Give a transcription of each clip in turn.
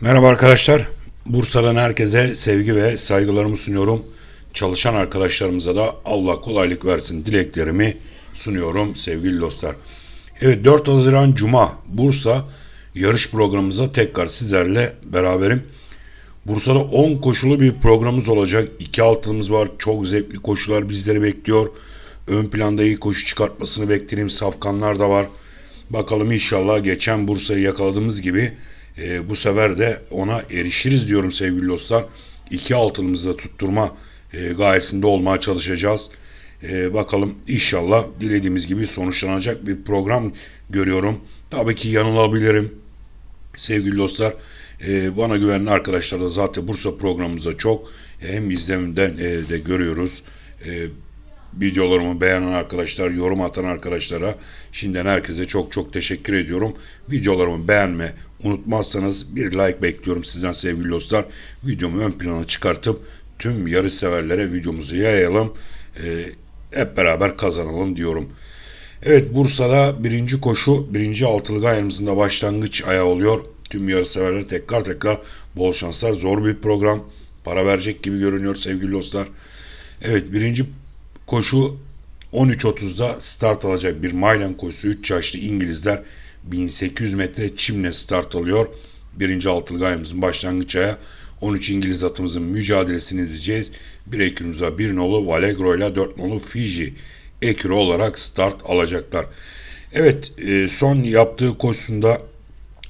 Merhaba arkadaşlar. Bursa'dan herkese sevgi ve saygılarımı sunuyorum. Çalışan arkadaşlarımıza da Allah kolaylık versin dileklerimi sunuyorum sevgili dostlar. Evet 4 Haziran Cuma Bursa yarış programımıza tekrar sizlerle beraberim. Bursa'da 10 koşulu bir programımız olacak. 2 altımız var. Çok zevkli koşular bizleri bekliyor. Ön planda iyi koşu çıkartmasını beklediğim safkanlar da var. Bakalım inşallah geçen Bursa'yı yakaladığımız gibi e, bu sefer de ona erişiriz diyorum sevgili dostlar. İki altınımızı da tutturma e, gayesinde olmaya çalışacağız. E, bakalım inşallah dilediğimiz gibi sonuçlanacak bir program görüyorum. Tabii ki yanılabilirim sevgili dostlar. E, bana güvenen arkadaşlar da zaten Bursa programımızda çok hem izlemden e, de görüyoruz. E, videolarımı beğenen arkadaşlar, yorum atan arkadaşlara şimdiden herkese çok çok teşekkür ediyorum. Videolarımı beğenme unutmazsanız bir like bekliyorum sizden sevgili dostlar. Videomu ön plana çıkartıp tüm yarış severlere videomuzu yayalım. Ee, hep beraber kazanalım diyorum. Evet Bursa'da birinci koşu birinci altılı ayarımızın da başlangıç ayağı oluyor. Tüm yarış severlere tekrar tekrar bol şanslar. Zor bir program. Para verecek gibi görünüyor sevgili dostlar. Evet birinci Koşu 13.30'da start alacak bir Maylan koşusu 3 yaşlı İngilizler 1800 metre çimle start alıyor. Birinci altılı gayemizin başlangıç aya 13 İngiliz atımızın mücadelesini izleyeceğiz. Bir ekürümüz var. 1 nolu Valegro ile 4 nolu Fiji ekürü olarak start alacaklar. Evet e, son yaptığı koşusunda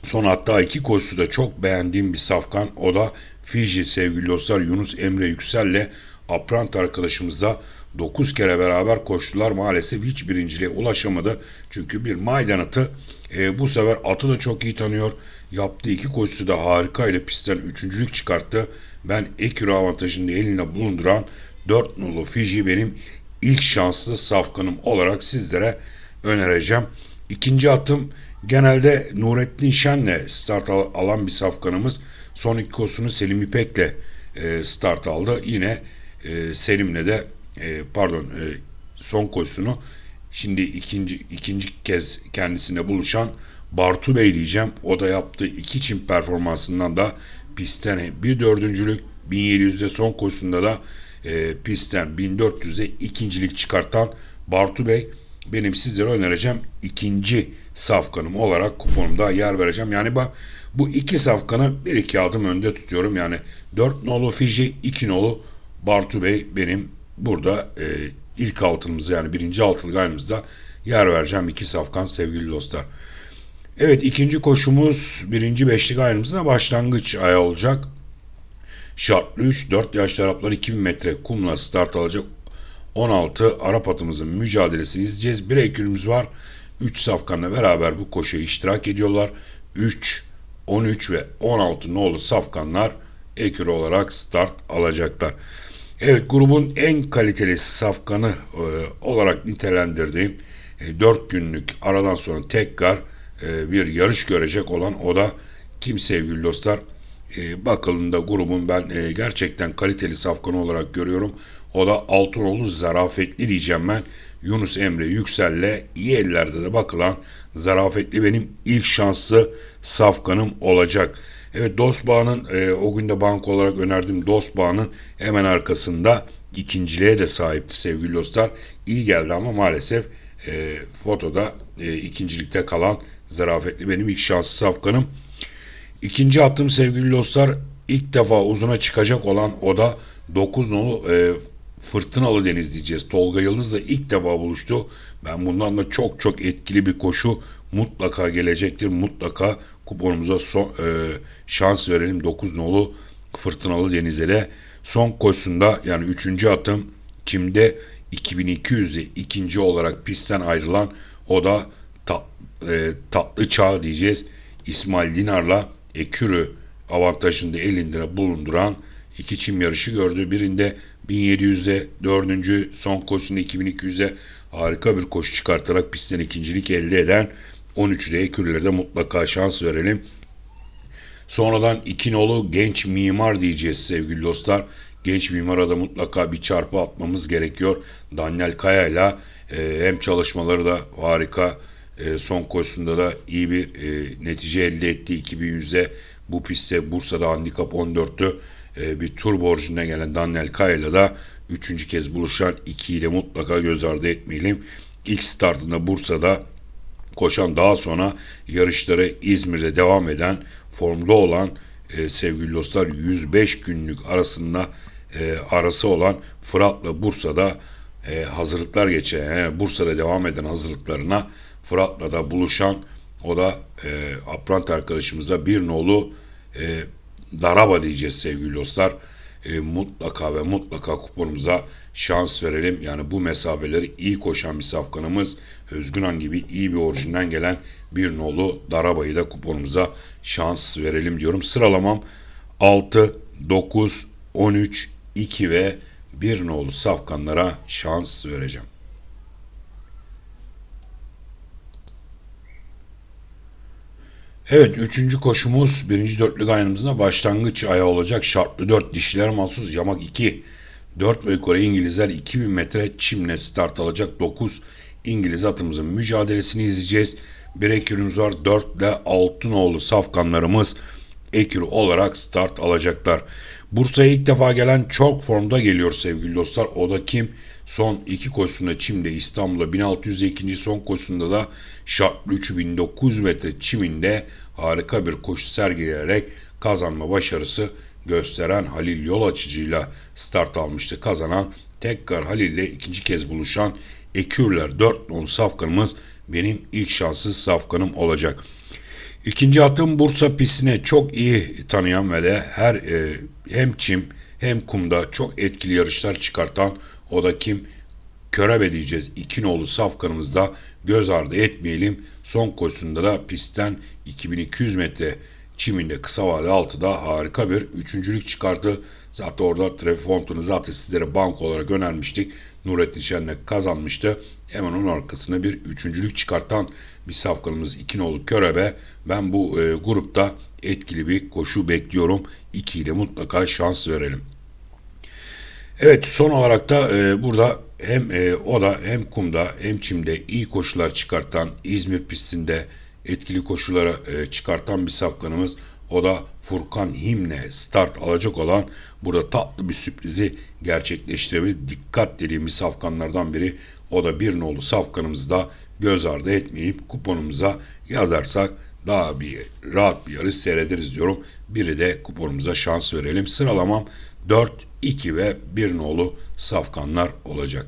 son hatta iki koşusu da çok beğendiğim bir safkan. O da Fiji sevgili dostlar Yunus Emre Yüksel'le Aprant arkadaşımızla 9 kere beraber koştular. Maalesef hiç birinciliğe ulaşamadı. Çünkü bir maydan atı e, bu sefer atı da çok iyi tanıyor. Yaptığı iki koşusu da harikayla pistten üçüncülük çıkarttı. Ben Ekürü avantajını elinde bulunduran 4 nolu Fiji benim ilk şanslı safkanım olarak sizlere önereceğim. İkinci atım genelde Nurettin Şen'le start alan bir safkanımız. Son iki koşusunu Selim İpek'le e, start aldı. Yine e, Selim'le de e, pardon e, son koşusunu şimdi ikinci ikinci kez kendisine buluşan Bartu Bey diyeceğim. O da yaptığı iki çim performansından da pistten bir dördüncülük 1700'de son koşusunda da e, pistten 1400'de ikincilik çıkartan Bartu Bey benim sizlere önereceğim ikinci safkanım olarak kuponumda yer vereceğim. Yani ben bu iki safkanı bir iki adım önde tutuyorum. Yani 4 nolu Fiji 2 nolu Bartu Bey benim burada e, ilk altınımızı yani birinci altılı gayrımızda yer vereceğim iki safkan sevgili dostlar. Evet ikinci koşumuz birinci beşlik ayrımızda başlangıç aya olacak. Şartlı 3 4 yaş Araplar 2000 metre kumla start alacak. 16 Arap atımızın mücadelesini izleyeceğiz. Bir ekürümüz var. 3 safkanla beraber bu koşuya iştirak ediyorlar. 3, 13 ve 16 nolu safkanlar ekür olarak start alacaklar. Evet grubun en kaliteli safkanı e, olarak nitelendirdiğim e, 4 günlük aradan sonra tekrar e, bir yarış görecek olan o da kim sevgili dostlar? E, bakıldığında grubun ben e, gerçekten kaliteli safkanı olarak görüyorum. O da Altınoğlu zarafetli diyeceğim ben. Yunus Emre Yüksel'le iyi ellerde de bakılan zarafetli benim ilk şanslı safkanım olacak. Evet Dostbağ'ın e, o günde bank olarak önerdiğim Dostbağ'ın hemen arkasında ikinciliğe de sahipti sevgili dostlar. İyi geldi ama maalesef e, fotoda e, ikincilikte kalan zarafetli benim ilk şanslı safkanım. İkinci attığım sevgili dostlar ilk defa uzuna çıkacak olan o da 9 nolu e, Fırtınalı Deniz diyeceğiz. Tolga Yıldız'la ilk defa buluştu. Ben bundan da çok çok etkili bir koşu mutlaka gelecektir. Mutlaka kuponumuza son, e, şans verelim. 9 nolu Fırtınalı Deniz'e son koşusunda yani 3. atım Çim'de 2200'de ikinci olarak pistten ayrılan o da tat, e, tatlı çağ diyeceğiz. İsmail Dinar'la Ekürü avantajında elinde bulunduran iki çim yarışı gördü. Birinde 1700'de dördüncü son koşusunda 2200'de harika bir koşu çıkartarak pistten ikincilik elde eden 13 ekürlere de mutlaka şans verelim. Sonradan iki nolu genç mimar diyeceğiz sevgili dostlar. Genç mimara da mutlaka bir çarpı atmamız gerekiyor. Daniel Kaya ile hem çalışmaları da harika. E, son koşusunda da iyi bir e, netice elde etti. 2100'de Bu pistte Bursa'da handikap 14'tü. E, bir tur borcuna gelen Daniel Kaya'yla da üçüncü kez buluşan ikiyi de mutlaka göz ardı etmeyelim. İlk startında Bursa'da koşan daha sonra yarışları İzmir'de devam eden formda olan e, sevgili dostlar 105 günlük arasında e, arası olan Fırat'la Bursa'da e, hazırlıklar geçen yani Bursa'da devam eden hazırlıklarına Fırat'la da buluşan o da e, Aprant arkadaşımıza bir nolu e, Daraba diyeceğiz sevgili dostlar. E, mutlaka ve mutlaka kuponumuza şans verelim. Yani bu mesafeleri iyi koşan bir safkanımız Özgünan gibi iyi bir orijinden gelen bir nolu Daraba'yı da kuponumuza şans verelim diyorum. Sıralamam 6, 9, 13, 2 ve 1 nolu safkanlara şans vereceğim. Evet üçüncü koşumuz birinci dörtlük ayağımızda başlangıç ayağı olacak. Şartlı 4 dişiler mahsus yamak 2. 4 ve yukarı İngilizler 2000 metre çimle start alacak 9 İngiliz atımızın mücadelesini izleyeceğiz. Bir ekürümüz var 4 ile Altınoğlu safkanlarımız ekür olarak start alacaklar. Bursa'ya ilk defa gelen çok formda geliyor sevgili dostlar. O da kim? Son iki koşusunda Çim'de İstanbul'da 1600 ikinci son koşusunda da şartlı 3900 metre Çim'inde harika bir koşu sergileyerek kazanma başarısı gösteren Halil yol açıcıyla start almıştı. Kazanan tekrar Halil ile ikinci kez buluşan Ekürler 4 non safkanımız benim ilk şanssız safkanım olacak. İkinci atım Bursa pistine çok iyi tanıyan ve de her e, hem çim hem kumda çok etkili yarışlar çıkartan o da kim? Körebe diyeceğiz. İki nolu safkanımızda göz ardı etmeyelim. Son koşusunda da pistten 2200 metre çiminde kısa vade altıda harika bir üçüncülük çıkarttı. Zaten orada Trefont'unu zaten sizlere bank olarak önermiştik. Nurettin Şen'le kazanmıştı. Hemen onun arkasına bir üçüncülük çıkartan bir safkanımız iki nolu Körebe. Ben bu e, grupta etkili bir koşu bekliyorum. 2 ile mutlaka şans verelim. Evet son olarak da e, burada hem e, o da hem kumda hem çimde iyi koşular çıkartan İzmir pistinde etkili koşulara e, çıkartan bir safkanımız. O da Furkan Himne start alacak olan burada tatlı bir sürprizi gerçekleştirebilir. Dikkat dediğimiz safkanlardan biri. O da bir nolu safkanımızda göz ardı etmeyip kuponumuza yazarsak daha bir rahat bir yarış seyrederiz diyorum. Biri de kuponumuza şans verelim. Sıralamam 4, 2 ve 1 nolu safkanlar olacak.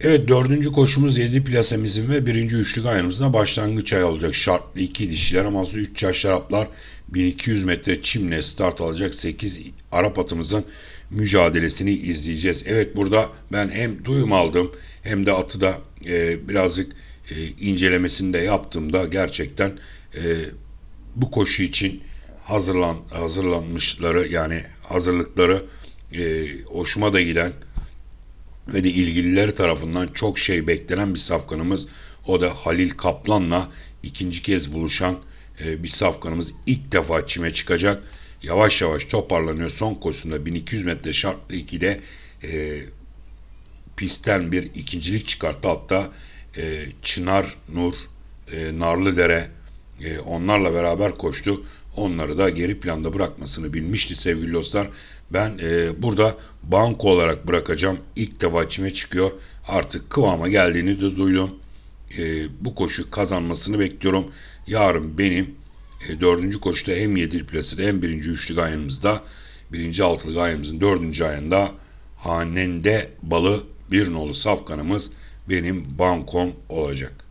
Evet dördüncü koşumuz 7 plasemizin ve birinci üçlük ayarımızda başlangıç ay olacak. Şartlı 2 dişiler ama 3 yaş şaraplar 1200 metre çimle start alacak 8 Arap atımızın mücadelesini izleyeceğiz. Evet burada ben hem duyum aldım hem de atı da e, birazcık e, incelemesini de yaptığımda gerçekten e, bu koşu için hazırlan hazırlanmışları yani hazırlıkları e, hoşuma da giden ve de ilgililer tarafından çok şey beklenen bir safkanımız. O da Halil Kaplan'la ikinci kez buluşan e, bir safkanımız ilk defa çime çıkacak. Yavaş yavaş toparlanıyor. Son koşusunda 1200 metre şartlı 2'de e, pistten bir ikincilik çıkarttı. Hatta e, Çınar Nur, e, Narlıdere e, onlarla beraber koştu. Onları da geri planda bırakmasını bilmişti sevgili dostlar. Ben e, burada banko olarak bırakacağım. İlk defa çime çıkıyor. Artık kıvama geldiğini de duydum. E, bu koşu kazanmasını bekliyorum. Yarın benim e, dördüncü koşuda hem yedili plasede hem birinci üçlük ayımızda birinci altılı ayımızın dördüncü ayında hanende balı bir nolu safkanımız benim bankom olacak.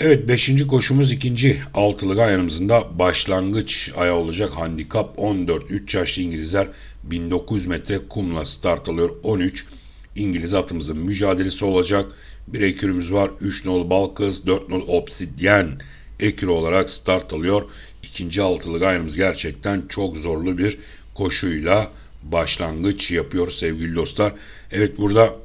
Evet 5. koşumuz ikinci altılı ayarımızda başlangıç aya olacak handikap 14. 3 yaşlı İngilizler 1900 metre kumla start alıyor. 13 İngiliz atımızın mücadelesi olacak. Bir ekürümüz var. 3 nolu Balkız, 4 nolu Obsidyen ekürü olarak start alıyor. İkinci altılı ayarımız gerçekten çok zorlu bir koşuyla başlangıç yapıyor sevgili dostlar. Evet burada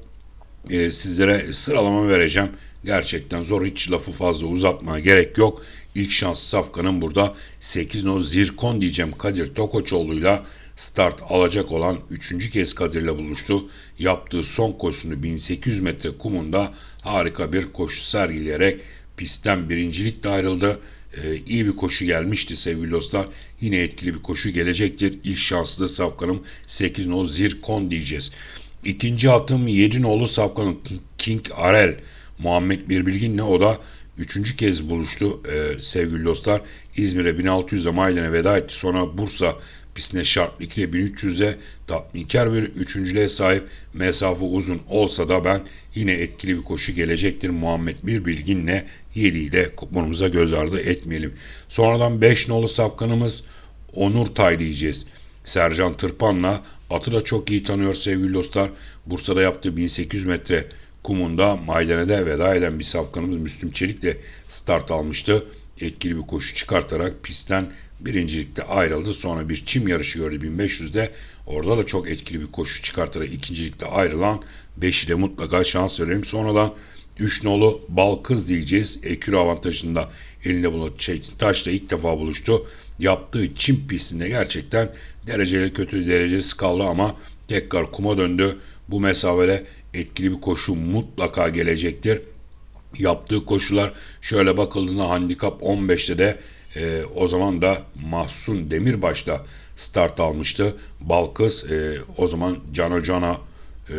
e, sizlere sıralama vereceğim. Gerçekten zor hiç lafı fazla uzatmaya gerek yok. İlk şans Safkan'ın burada 8 no zirkon diyeceğim Kadir Tokoçoğlu'yla start alacak olan 3. kez Kadir'le buluştu. Yaptığı son koşusunu 1800 metre kumunda harika bir koşu sergileyerek pistten birincilikle ayrıldı. e, iyi bir koşu gelmişti sevgili dostlar. Yine etkili bir koşu gelecektir. İlk şanslı safkanım 8 nolu Zirkon diyeceğiz. İkinci atım 7 nolu safkanım King Arel. Muhammed Birbilgin'le o da üçüncü kez buluştu e, sevgili dostlar. İzmir'e 1600'de Mayden'e veda etti. Sonra Bursa pistine şartlı 2'de 1300'e tatminkar bir üçüncülüğe sahip mesafe uzun olsa da ben yine etkili bir koşu gelecektir. Muhammed bir bilginle 7'yi de kuponumuza göz ardı etmeyelim. Sonradan 5 nolu safkanımız Onur Tay diyeceğiz. Sercan Tırpan'la atı da çok iyi tanıyor sevgili dostlar. Bursa'da yaptığı 1800 metre kumunda Maydane'de veda eden bir safkanımız Müslüm Çelik de start almıştı. Etkili bir koşu çıkartarak pistten birincilikte ayrıldı. Sonra bir çim yarışı gördü 1500'de. Orada da çok etkili bir koşu çıkartarak ikincilikte ayrılan 5'i de mutlaka şans verelim. Sonradan 3 nolu Balkız diyeceğiz. Ekür avantajında elinde bulunan Çetin Taş'la ilk defa buluştu. Yaptığı çim pistinde gerçekten dereceli kötü derecesi kaldı ama tekrar kuma döndü. Bu mesafede etkili bir koşu mutlaka gelecektir. Yaptığı koşular şöyle bakıldığında handikap 15'te de e, o zaman da Mahsun Demirbaş'ta start almıştı. Balkız e, o zaman Cano Cana, e,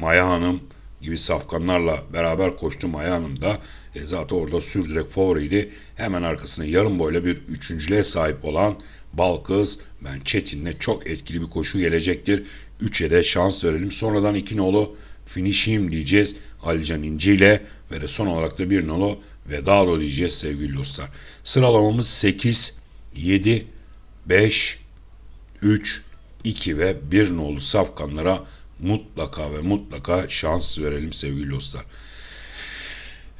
Maya Hanım gibi safkanlarla beraber koştu. Maya Hanım da e, zaten orada sürdürek favoriydi. Hemen arkasına yarım boyla bir üçüncülüğe sahip olan Balkız ben Çetin'le çok etkili bir koşu gelecektir. 3'e de şans verelim. Sonradan iki nolu finishim diyeceğiz. Alican İnci ile ve de son olarak da bir nolu Vedalo diyeceğiz sevgili dostlar. Sıralamamız 8, 7, 5, 3, 2 ve 1 nolu safkanlara mutlaka ve mutlaka şans verelim sevgili dostlar.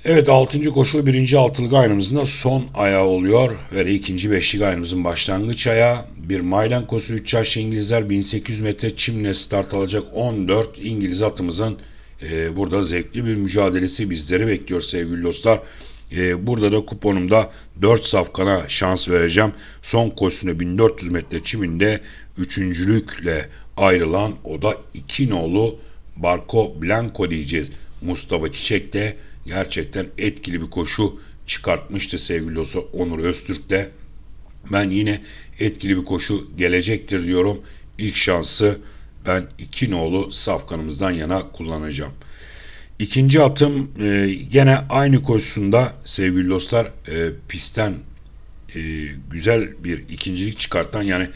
Evet 6. koşu 1. altılık ayınımızın da son ayağı oluyor ve ikinci beşlik ayınımızın başlangıç ayağı. Bir Maydan koşu 3 yaş İngilizler 1800 metre çimle start alacak 14 İngiliz atımızın e, burada zevkli bir mücadelesi bizleri bekliyor sevgili dostlar. E, burada da kuponumda 4 safkana şans vereceğim. Son koşusunda 1400 metre çiminde üçüncülükle ayrılan o da 2 nolu Barco Blanco diyeceğiz. Mustafa Çiçek de gerçekten etkili bir koşu çıkartmıştı sevgili dostlar Onur Öztürk de. Ben yine etkili bir koşu gelecektir diyorum. İlk şansı ben iki nolu safkanımızdan yana kullanacağım. İkinci atım e, gene aynı koşusunda sevgili dostlar e, pistten e, güzel bir ikincilik çıkartan yani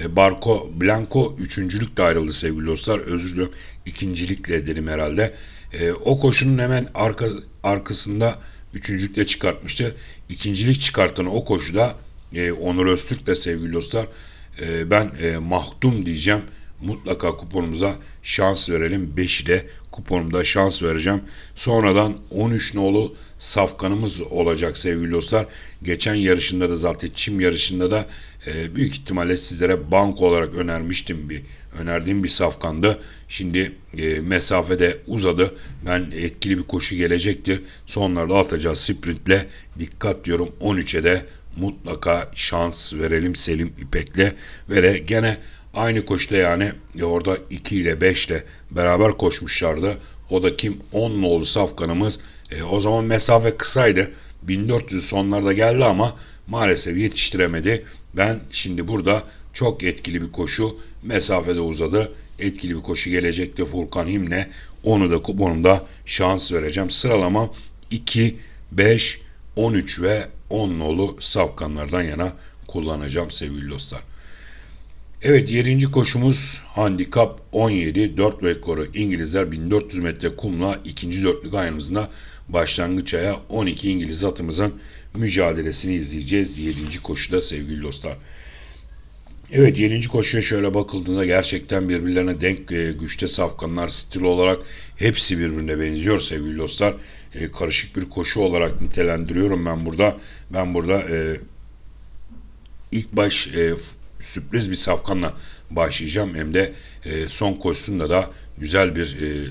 e, Barco Blanco üçüncülük de ayrıldı sevgili dostlar. Özür diliyorum ikincilikle dedim herhalde. E, o koşunun hemen arka, arkasında üçüncülükle çıkartmıştı. İkincilik çıkartan o koşuda e, Onur Öztürk de sevgili dostlar e, ben e, mahdum diyeceğim. Mutlaka kuponumuza şans verelim. 5'i de kuponumda şans vereceğim. Sonradan 13 nolu safkanımız olacak sevgili dostlar. Geçen yarışında da zaten çim yarışında da e, büyük ihtimalle sizlere bank olarak önermiştim bir önerdiğim bir safkandı. Şimdi e, mesafede uzadı. Ben etkili bir koşu gelecektir. Sonlarda atacağız sprintle. Dikkat diyorum 13'e de mutlaka şans verelim Selim İpek'le. Ve de gene aynı koşuda yani e, orada 2 ile 5 ile beraber koşmuşlardı. O da kim? 10 nolu safkanımız. E, o zaman mesafe kısaydı. 1400 sonlarda geldi ama maalesef yetiştiremedi. Ben şimdi burada çok etkili bir koşu mesafede uzadı. Etkili bir koşu gelecekte Furkan Himne. Onu da kuponumda şans vereceğim. Sıralama 2, 5, 13 ve 10 nolu safkanlardan yana kullanacağım sevgili dostlar. Evet 7. koşumuz handikap 17 4 rekoru İngilizler 1400 metre kumla ikinci dörtlük ayımızda başlangıç aya 12 İngiliz atımızın mücadelesini izleyeceğiz 7. koşuda sevgili dostlar. Evet 7. koşuya şöyle bakıldığında gerçekten birbirlerine denk e, güçte safkanlar stil olarak hepsi birbirine benziyor sevgili dostlar. E, karışık bir koşu olarak nitelendiriyorum ben burada. Ben burada e, ilk baş e, sürpriz bir safkanla başlayacağım. Hem de e, son koşusunda da güzel bir e,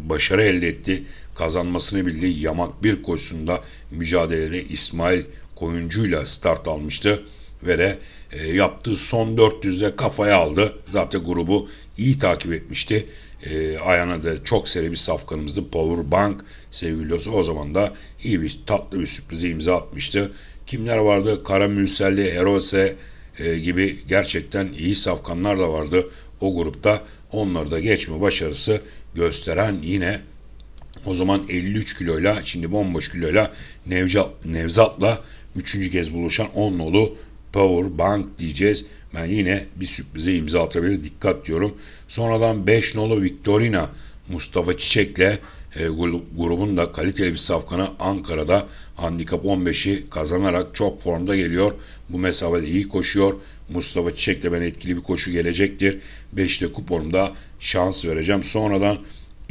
başarı elde etti. Kazanmasını bildi. Yamak bir koşusunda mücadelede İsmail Koyuncu'yla start almıştı. Ve de e, yaptığı son 400'de kafaya aldı. Zaten grubu iyi takip etmişti. E, ayağına da çok seri bir safkanımızdı. Power Bank sevgili dostlar. O zaman da iyi bir tatlı bir sürprize imza atmıştı. kimler vardı? Kara Mürselli, Erose e, gibi gerçekten iyi safkanlar da vardı o grupta. Onları da geçme başarısı gösteren yine o zaman 53 kiloyla şimdi bomboş kiloyla Nevzat, Nevzat'la üçüncü kez buluşan 10 nolu Power Bank diyeceğiz. Ben yine bir sürprize imza atabilir. Dikkat diyorum. Sonradan 5 nolu Victorina Mustafa Çiçek'le e, grubun da kaliteli bir safkanı Ankara'da handikap 15'i kazanarak çok formda geliyor. Bu mesafede iyi koşuyor. Mustafa Çiçek'le ben etkili bir koşu gelecektir. 5'te kuponumda şans vereceğim. Sonradan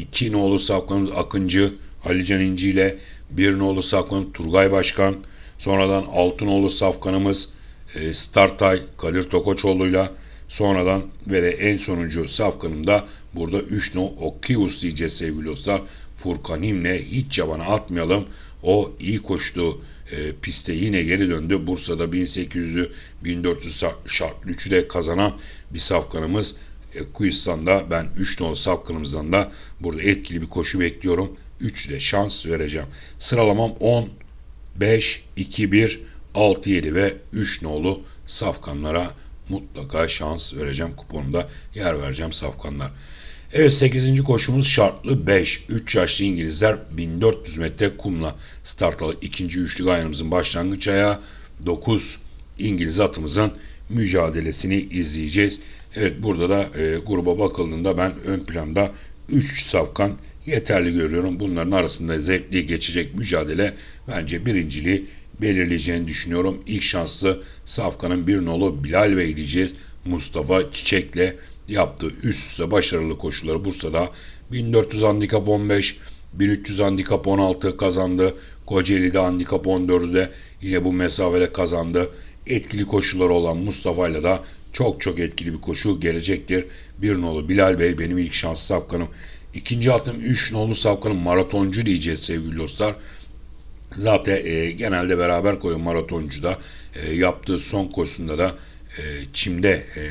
2 nolu safkanımız Akıncı Alican İnci ile 1 nolu safkanımız Turgay Başkan. Sonradan 6 nolu safkanımız e, Startay Kadir Tokoçoğlu'yla sonradan ve de en sonuncu safkanım da burada 3 no Okius diyeceğiz sevgili dostlar. Furkanim'le hiç yabana atmayalım. O iyi koştu e, piste yine geri döndü. Bursa'da 1800'ü 1400 şartlı 3'ü de kazanan bir safkanımız. E, Kuyistan'da ben 3 nolu safkanımızdan da burada etkili bir koşu bekliyorum. 3 de şans vereceğim. Sıralamam 10, 5, 2, 1, 6, 7 ve 3 nolu safkanlara mutlaka şans vereceğim. Kuponumda yer vereceğim safkanlar. Evet 8. koşumuz şartlı 5. 3 yaşlı İngilizler 1400 metre kumla start alıp ikinci üçlü gayrımızın başlangıç ayağı 9 İngiliz atımızın mücadelesini izleyeceğiz. Evet burada da e, gruba bakıldığında ben ön planda 3 safkan yeterli görüyorum. Bunların arasında zevkli geçecek mücadele bence birinciliği belirleyeceğini düşünüyorum. İlk şanslı Safkan'ın bir nolu Bilal Bey diyeceğiz. Mustafa Çiçek'le yaptığı üst üste başarılı koşuları Bursa'da 1400 handikap 15, 1300 handikap 16 kazandı. Kocaeli'de handikap 14'ü de yine bu mesafede kazandı. Etkili koşuları olan Mustafa ile de çok çok etkili bir koşu gelecektir. Bir nolu Bilal Bey benim ilk şans safkanım. İkinci atım 3 nolu safkanım maratoncu diyeceğiz sevgili dostlar. Zaten e, genelde beraber koyuyor maratoncuda. E, yaptığı son koşusunda da e, çimde e,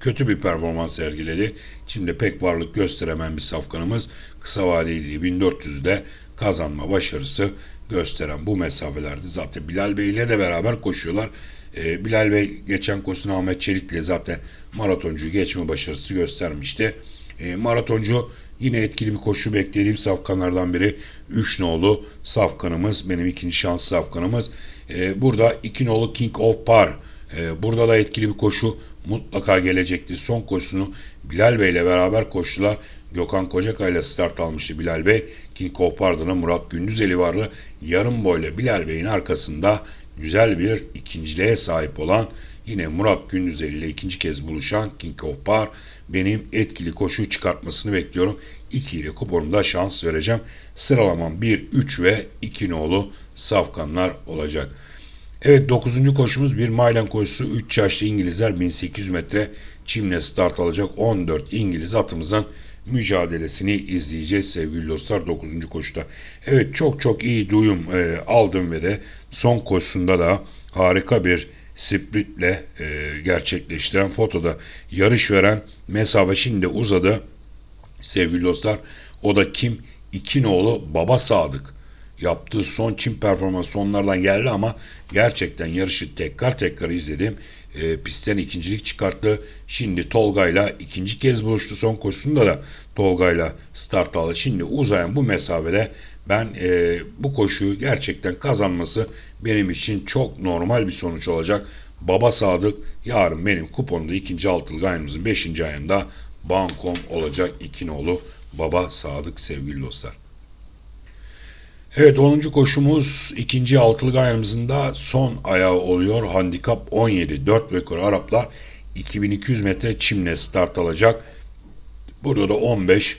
kötü bir performans sergiledi. Çimde pek varlık gösteremeyen bir safkanımız kısa vadeli 1400'de kazanma başarısı gösteren bu mesafelerde zaten Bilal Bey ile de beraber koşuyorlar. E, Bilal Bey geçen koşusunu Ahmet Çelik ile zaten maratoncuyu geçme başarısı göstermişti. E, maratoncu Yine etkili bir koşu beklediğim safkanlardan biri 3 nolu safkanımız. Benim ikinci şans safkanımız. Ee, burada 2 nolu King of Par. Ee, burada da etkili bir koşu mutlaka gelecekti. Son koşusunu Bilal Bey ile beraber koştular. Gökhan Kocakay ile start almıştı Bilal Bey. King of Par'da Murat Gündüzeli vardı. Yarım boyla Bilal Bey'in arkasında güzel bir ikinciliğe sahip olan yine Murat Gündüzeli ile ikinci kez buluşan King of Par benim etkili koşu çıkartmasını bekliyorum. 2 ile kuponumda şans vereceğim. Sıralamam 1, 3 ve 2 nolu safkanlar olacak. Evet 9. koşumuz bir Maylan koşusu 3 yaşlı İngilizler 1800 metre çimle start alacak 14 İngiliz atımızın mücadelesini izleyeceğiz sevgili dostlar 9. koşuda. Evet çok çok iyi duyum e, aldım ve de son koşusunda da harika bir spritle e, gerçekleştiren fotoda yarış veren mesafe şimdi uzadı. Sevgili dostlar o da kim? İkinoğlu Baba Sadık. Yaptığı son çim performans sonlardan geldi ama gerçekten yarışı tekrar tekrar izledim. E, pistten ikincilik çıkarttı. Şimdi Tolga'yla ikinci kez buluştu. Son koşusunda da Tolga'yla start aldı. Şimdi uzayan bu mesafede ben e, bu koşuyu gerçekten kazanması benim için çok normal bir sonuç olacak. Baba Sadık yarın benim kuponumda ikinci altılı ayımızın beşinci ayında bankom olacak iki Baba Sadık sevgili dostlar. Evet 10. koşumuz ikinci altılı ayımızın da son ayağı oluyor. Handikap 17. 4 rekor Araplar 2200 metre çimle start alacak. Burada da 15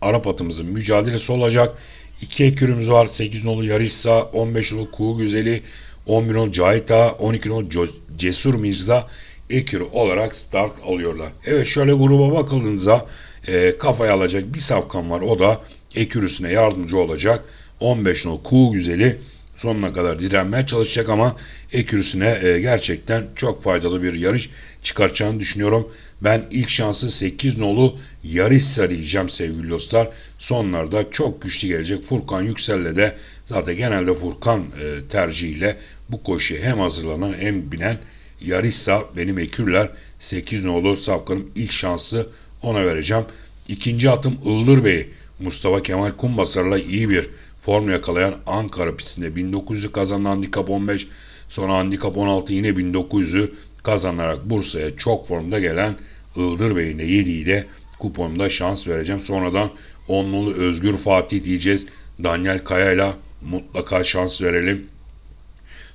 Arap atımızın mücadelesi olacak. İki ekürümüz var. 8 nolu Yarissa, 15 nolu Kuğu Güzeli, 11 nolu Cahita, 12 nolu Cesur Mirza ekürü olarak start alıyorlar. Evet şöyle gruba bakıldığınızda e, kafaya alacak bir safkan var. O da ekürüsüne yardımcı olacak. 15 nolu Kuğu Güzeli sonuna kadar direnmeye çalışacak ama ekürüsüne e, gerçekten çok faydalı bir yarış çıkartacağını düşünüyorum. Ben ilk şansı 8 nolu Yarissa diyeceğim sevgili dostlar. Sonlarda çok güçlü gelecek. Furkan Yüksel'le de zaten genelde Furkan e, tercihiyle bu koşuya hem hazırlanan hem binen Yarissa benim Ekürler 8 nolu Safkan'ın ilk şansı ona vereceğim. İkinci atım Ildır Bey. Mustafa Kemal Kumbasar'la iyi bir form yakalayan Ankara pistinde 1900'ü kazanan handikap 15 sonra handikap 16 yine 1900'ü kazanarak Bursa'ya çok formda gelen Ildır Bey'in de 7'yi de kuponumda şans vereceğim. Sonradan onlulu Özgür Fatih diyeceğiz. Daniel Kaya'yla mutlaka şans verelim.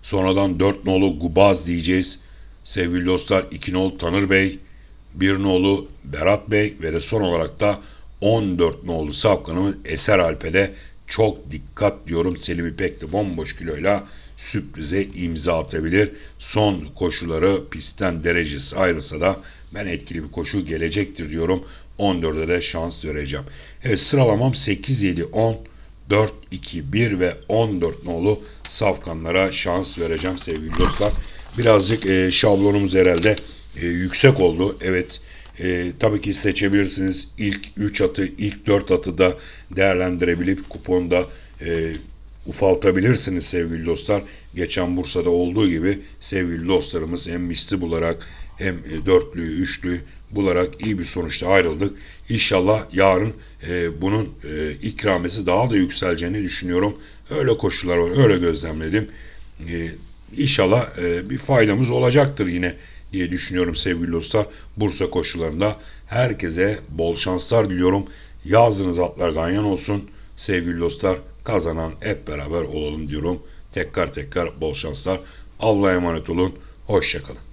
Sonradan 4 nolu Gubaz diyeceğiz. Sevgili dostlar 2 nolu Tanır Bey, 1 nolu Berat Bey ve de son olarak da 14 nolu Safkan'ımız Eser Alpe'de çok dikkat diyorum. Selim İpek de bomboş kiloyla sürprize imza atabilir. Son koşuları pistten derecesi ayrılsa da ben etkili bir koşu gelecektir diyorum. 14'e de şans vereceğim. Evet sıralamam 8, 7, 10, 4, 2, 1 ve 14 nolu safkanlara şans vereceğim sevgili dostlar. Birazcık e, şablonumuz herhalde e, yüksek oldu. Evet e, tabii ki seçebilirsiniz. İlk 3 atı, ilk 4 atı da değerlendirebilip kuponda e, ufaltabilirsiniz sevgili dostlar. Geçen Bursa'da olduğu gibi sevgili dostlarımız hem misli bularak hem e, dörtlüyü, üçlüyü bularak iyi bir sonuçta ayrıldık. İnşallah yarın e, bunun e, ikramesi daha da yükseleceğini düşünüyorum. Öyle koşullar var, öyle gözlemledim. E, İnşallah e, bir faydamız olacaktır yine diye düşünüyorum sevgili dostlar. Bursa koşularında herkese bol şanslar diliyorum. Yazınız atlar ganyan olsun. Sevgili dostlar kazanan hep beraber olalım diyorum. Tekrar tekrar bol şanslar. Allah'a emanet olun. Hoşçakalın.